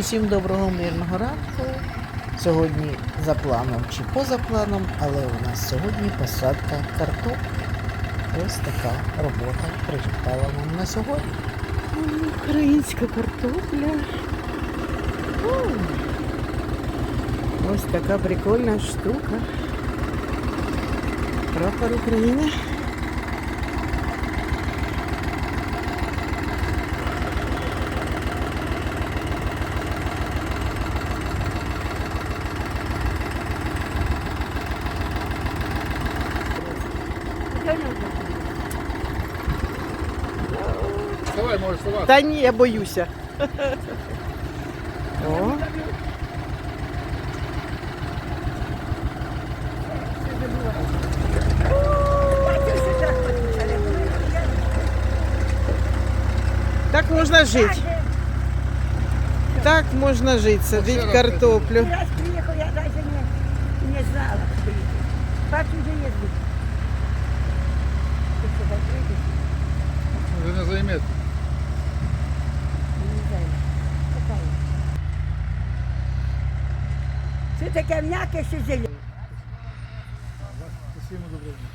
Усім доброго мирного ранку. Сьогодні за планом чи поза планом, але у нас сьогодні посадка картоплі. Ось така робота причіпала нам на сьогодні. Українська картопля. Ось така прикольна штука. Прапор України. Вставай, можешь вставать. Та ні, я боюся. О. Так можна жити. Так можна жити, садити картоплю. Раз приехал, я даже не, не знала. Как уже ездить? Не займет. Не знаю. Какая? Це таке м'яке, що зелене. Спасибо, доброго дня.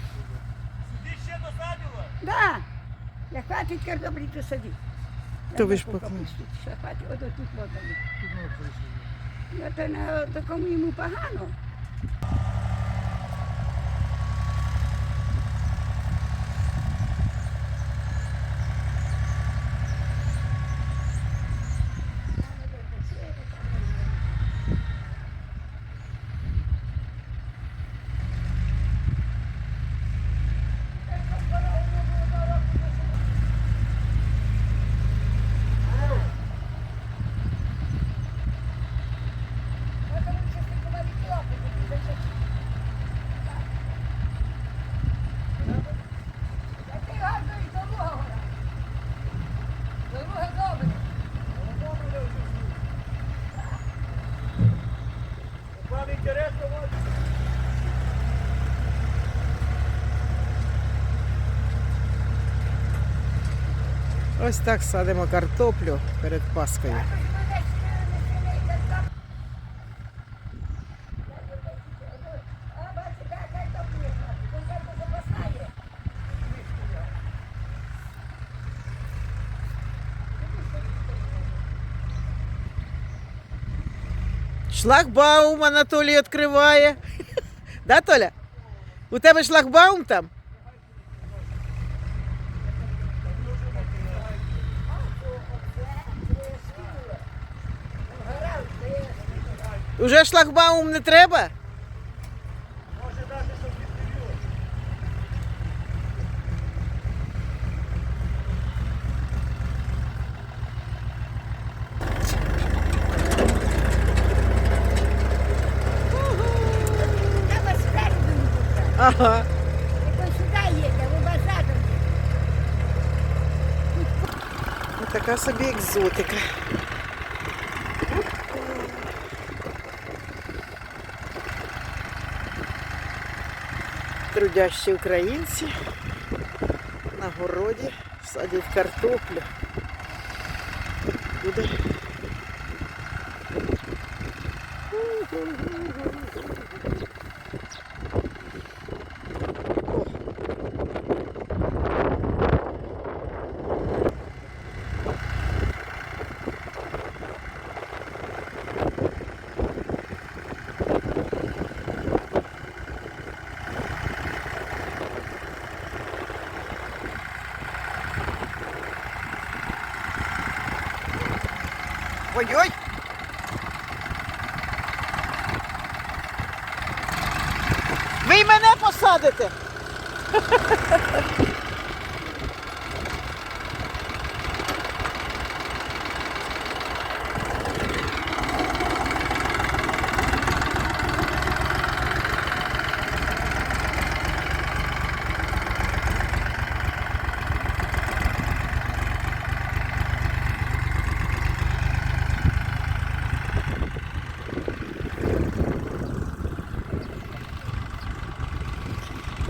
Да. Я хватить картоплі, то сади. То ви ж поклали. Що хватить, ото тут можна. Тут. Ну, то на такому йому погано. Ось так садимо картоплю перед Паскою. Шлагбаум Анатолій відкриває. Да, Толя? У тебе шлагбаум там? Уже шлагбаум не треба? Я вас спереду не пускаю. Ага. Як ви сюди їдете, ви базаром. Ось така собі екзотика. Трудящі українці на городі садять картоплю. Буде. Ой-ой! Ви мене посадите!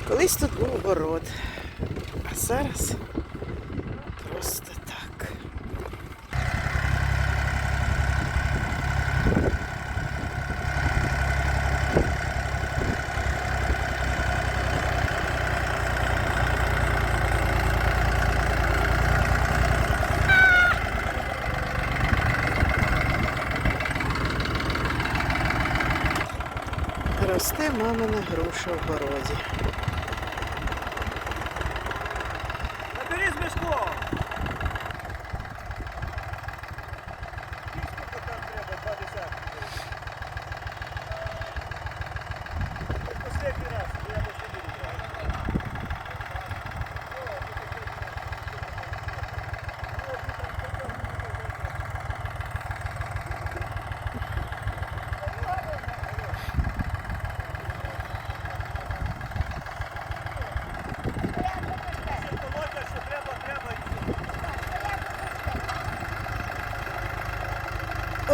Колись тут був город, а зараз просто так. Росте мамина груша в городі.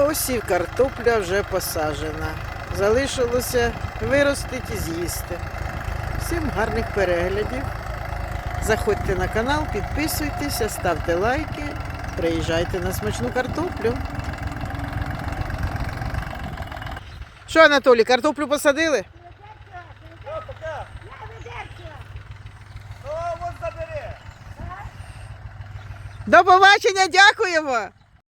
Ось і картопля вже посаджена. Залишилося виростити і з'їсти. Всім гарних переглядів. Заходьте на канал, підписуйтеся, ставте лайки, приїжджайте на смачну картоплю. Що, Анатолій, картоплю посадили? До побачення, дякуємо!